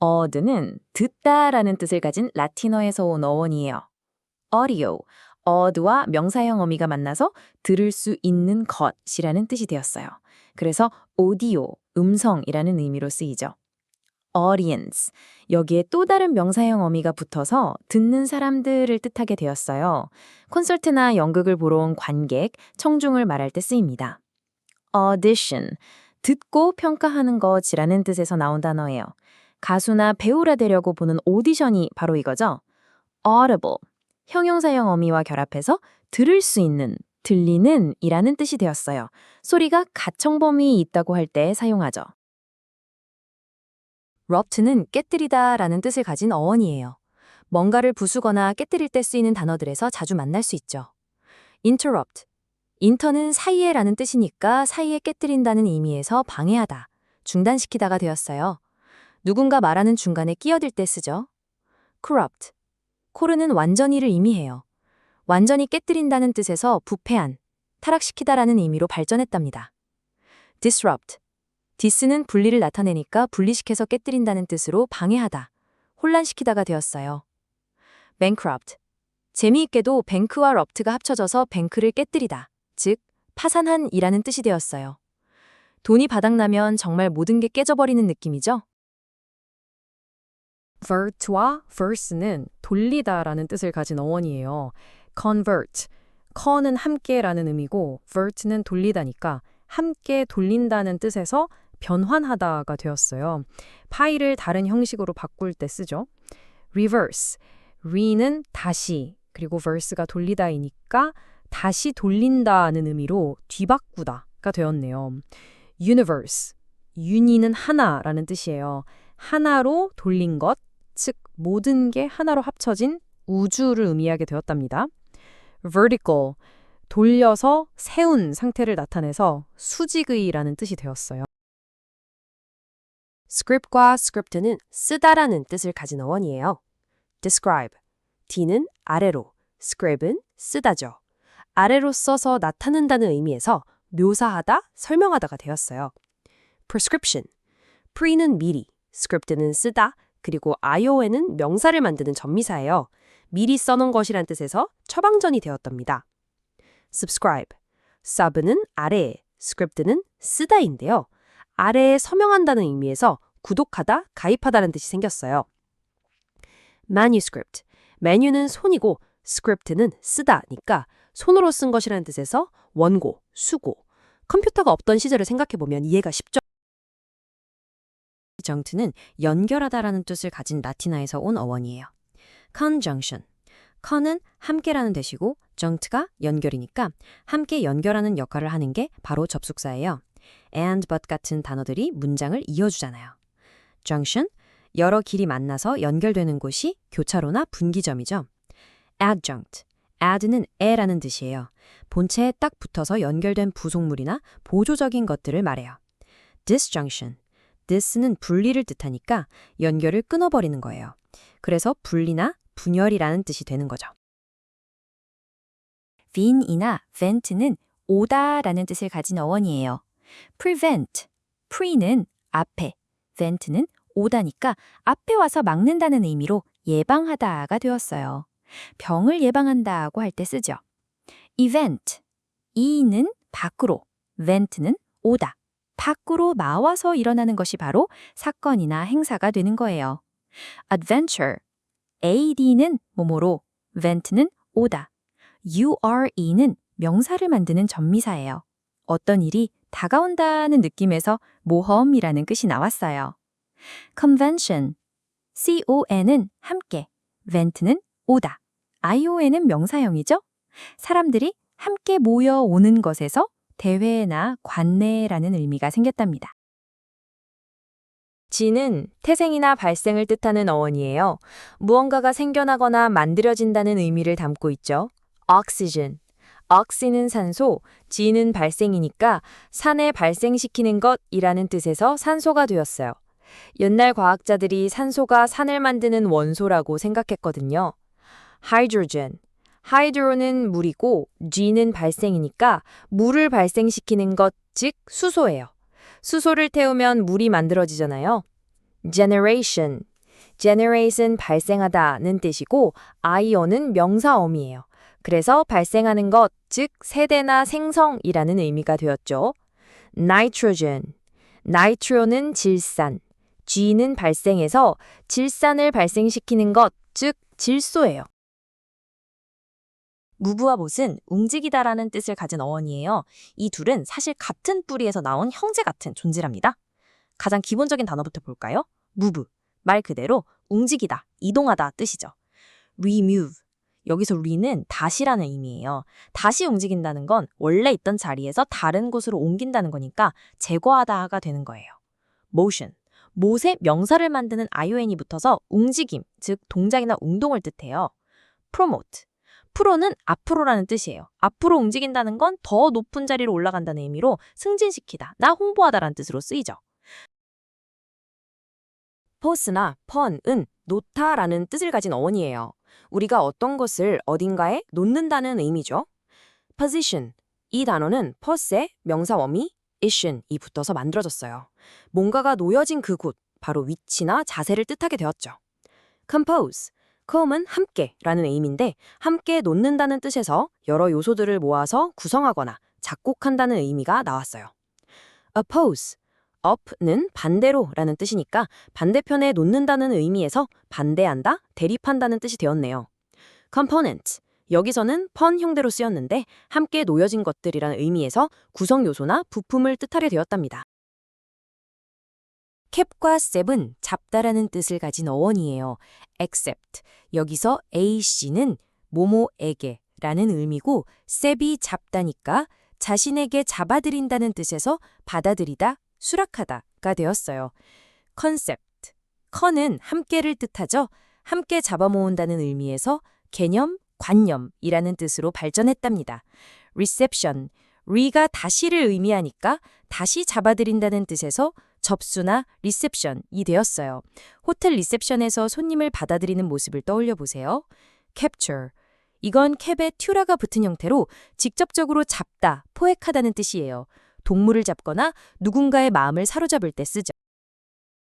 어드는 듣다라는 뜻을 가진 라틴어에서 온 어원이에요. audio, 어드와 명사형 어미가 만나서 들을 수 있는 것이라는 뜻이 되었어요. 그래서 오디오, 음성이라는 의미로 쓰이죠. audience, 여기에 또 다른 명사형 어미가 붙어서 듣는 사람들을 뜻하게 되었어요. 콘서트나 연극을 보러 온 관객, 청중을 말할 때 쓰입니다. audition, 듣고 평가하는 것이라는 뜻에서 나온 단어예요. 가수나 배우라 되려고 보는 오디션이 바로 이거죠. audible, 형용사형 어미와 결합해서 들을 수 있는, 들리는 이라는 뜻이 되었어요. 소리가 가청범위 있다고 할 때 사용하죠. rupt는 깨뜨리다 라는 뜻을 가진 어원이에요. 뭔가를 부수거나 깨뜨릴 때 쓰이는 단어들에서 자주 만날 수 있죠. interrupt. 인터는 사이에 라는 뜻이니까 사이에 깨뜨린다는 의미에서 방해하다, 중단시키다가 되었어요. 누군가 말하는 중간에 끼어들 때 쓰죠. corrupt. 코르는 완전히를 의미해요. 완전히 깨뜨린다는 뜻에서 부패한, 타락시키다라는 의미로 발전했답니다. disrupt. 디스는 분리를 나타내니까 분리시켜서 깨뜨린다는 뜻으로 방해하다, 혼란시키다가 되었어요. bankrupt. 재미있게도 뱅크와 럽트가 합쳐져서 뱅크를 깨뜨리다, 즉 파산한 이라는 뜻이 되었어요. 돈이 바닥나면 정말 모든 게 깨져버리는 느낌이죠? Vert와 verse는 돌리다라는 뜻을 가진 어원이에요. convert, con은 함께라는 의미고 vert는 돌리다니까 함께 돌린다는 뜻에서 변환하다가 되었어요. 파일을 다른 형식으로 바꿀 때 쓰죠. reverse, re는 다시, 그리고 verse가 돌리다이니까 다시 돌린다는 의미로 뒤바꾸다가 되었네요. universe, uni는 하나라는 뜻이에요. 하나로 돌린 것, 즉 모든 게 하나로 합쳐진 우주를 의미하게 되었답니다. vertical, 돌려서 세운 상태를 나타내서 수직의라는 뜻이 되었어요. script과 script는 쓰다라는 뜻을 가진 어원이에요. describe, d는 아래로, scribe은 쓰다죠. 아래로 써서 나타낸다는 의미에서 묘사하다, 설명하다가 되었어요. prescription, pre는 미리, script는 쓰다, 그리고 io에는 명사를 만드는 전미사예요. 미리 써놓은 것이란 뜻에서 처방전이 되었답니다. subscribe, sub는 아래에, script는 쓰다인데요. 아래에 서명한다는 의미에서 구독하다, 가입하다는 뜻이 생겼어요. manuscript, 메뉴는 손이고 script는 쓰다니까 손으로 쓴 것이라는 뜻에서 원고, 수고. 컴퓨터가 없던 시절을 생각해보면 이해가 쉽죠? 정트는 연결하다라는 뜻을 가진 라틴어에서 온 어원이에요. conjunction. con은 함께라는 뜻이고 junct가 연결이니까 함께 연결하는 역할을 하는 게 바로 접속사예요. and but 같은 단어들이 문장을 이어주잖아요. junction, 여러 길이 만나서 연결되는 곳이 교차로나 분기점이죠. adjunct, add는 에라는 뜻이에요. 본체에 딱 붙어서 연결된 부속물이나 보조적인 것들을 말해요. disjunction, this는 분리를 뜻하니까 연결을 끊어버리는 거예요. 그래서 분리나 분열이라는 뜻이 되는 거죠. vin이나 vent는 오다라는 뜻을 가진 어원이에요. prevent, pre는 앞에, vent는 오다니까 앞에 와서 막는다는 의미로 예방하다가 되었어요. 병을 예방한다고 할 때 쓰죠. event, e는 밖으로, vent는 오다. 밖으로 나와서 일어나는 것이 바로 사건이나 행사가 되는 거예요. adventure, ad는 뭐뭐로, vent는 오다. ure는 명사를 만드는 전미사예요. 어떤 일이 다가온다는 느낌에서 모험이라는 뜻이 나왔어요. convention, con은 함께, vent는 오다. ion은 명사형이죠? 사람들이 함께 모여 오는 것에서 대회나 관내라는 의미가 생겼답니다. 지는 태생이나 발생을 뜻하는 어원이에요. 무언가가 생겨나거나 만들어진다는 의미를 담고 있죠. oxygen. oxy는 산소, 지는 발생이니까 산에 발생시키는 것이라는 뜻에서 산소가 되었어요. 옛날 과학자들이 산소가 산을 만드는 원소라고 생각했거든요. hydrogen. 하이드로는 물이고 G는 발생이니까 물을 발생시키는 것, 즉 수소예요. 수소를 태우면 물이 만들어지잖아요. generation. generation 발생하다는 뜻이고 i어는 명사어미예요. 그래서 발생하는 것, 즉 세대나 생성이라는 의미가 되었죠. nitrogen. nitro는 질산. G는 발생해서 질산을 발생시키는 것, 즉 질소예요. 무브와 못은 움직이다라는 뜻을 가진 어원이에요. 이 둘은 사실 같은 뿌리에서 나온 형제 같은 존재랍니다. 가장 기본적인 단어부터 볼까요? move. 말 그대로 움직이다, 이동하다 뜻이죠. remove. 여기서 re는 다시라는 의미예요. 다시 움직인다는 건 원래 있던 자리에서 다른 곳으로 옮긴다는 거니까 제거하다가 되는 거예요. motion. 못에 명사를 만드는 ion이 붙어서 움직임, 즉 동작이나 운동을 뜻해요. promote. 프로는 앞으로라는 뜻이에요. 앞으로 움직인다는 건 더 높은 자리로 올라간다는 의미로 승진시키다, 나 홍보하다라는 뜻으로 쓰이죠. 포스나 펀 은 놓다라는 뜻을 가진 어원이에요. 우리가 어떤 것을 어딘가에 놓는다는 의미죠. position. 이 단어는 퍼스의 명사 어미 ition이 붙어서 만들어졌어요. 뭔가가 놓여진 그곳, 바로 위치나 자세를 뜻하게 되었죠. compose. Com은 함께 라는 의미인데 함께 놓는다는 뜻에서 여러 요소들을 모아서 구성하거나 작곡한다는 의미가 나왔어요. oppose. up는 반대로 라는 뜻이니까 반대편에 놓는다는 의미에서 반대한다, 대립한다는 뜻이 되었네요. component. 여기서는 펀 형태로 쓰였는데 함께 놓여진 것들이라는 의미에서 구성 요소나 부품을 뜻하게 되었답니다. 캡과 셉은 잡다라는 뜻을 가진 어원이에요. except. 여기서 ac는 모모에게 라는 의미고 셉이 잡다니까 자신에게 잡아들인다는 뜻에서 받아들이다, 수락하다가 되었어요. 컨셉트. 컨은 함께를 뜻하죠. 함께 잡아모은다는 의미에서 개념, 관념이라는 뜻으로 발전했답니다. reception. re가 다시를 의미하니까 다시 잡아들인다는 뜻에서 접수나 리셉션이 되었어요. 호텔 리셉션에서 손님을 받아들이는 모습을 떠올려 보세요. capture. 이건 캡에 튜라가 붙은 형태로 직접적으로 잡다, 포획하다는 뜻이에요. 동물을 잡거나 누군가의 마음을 사로잡을 때 쓰죠.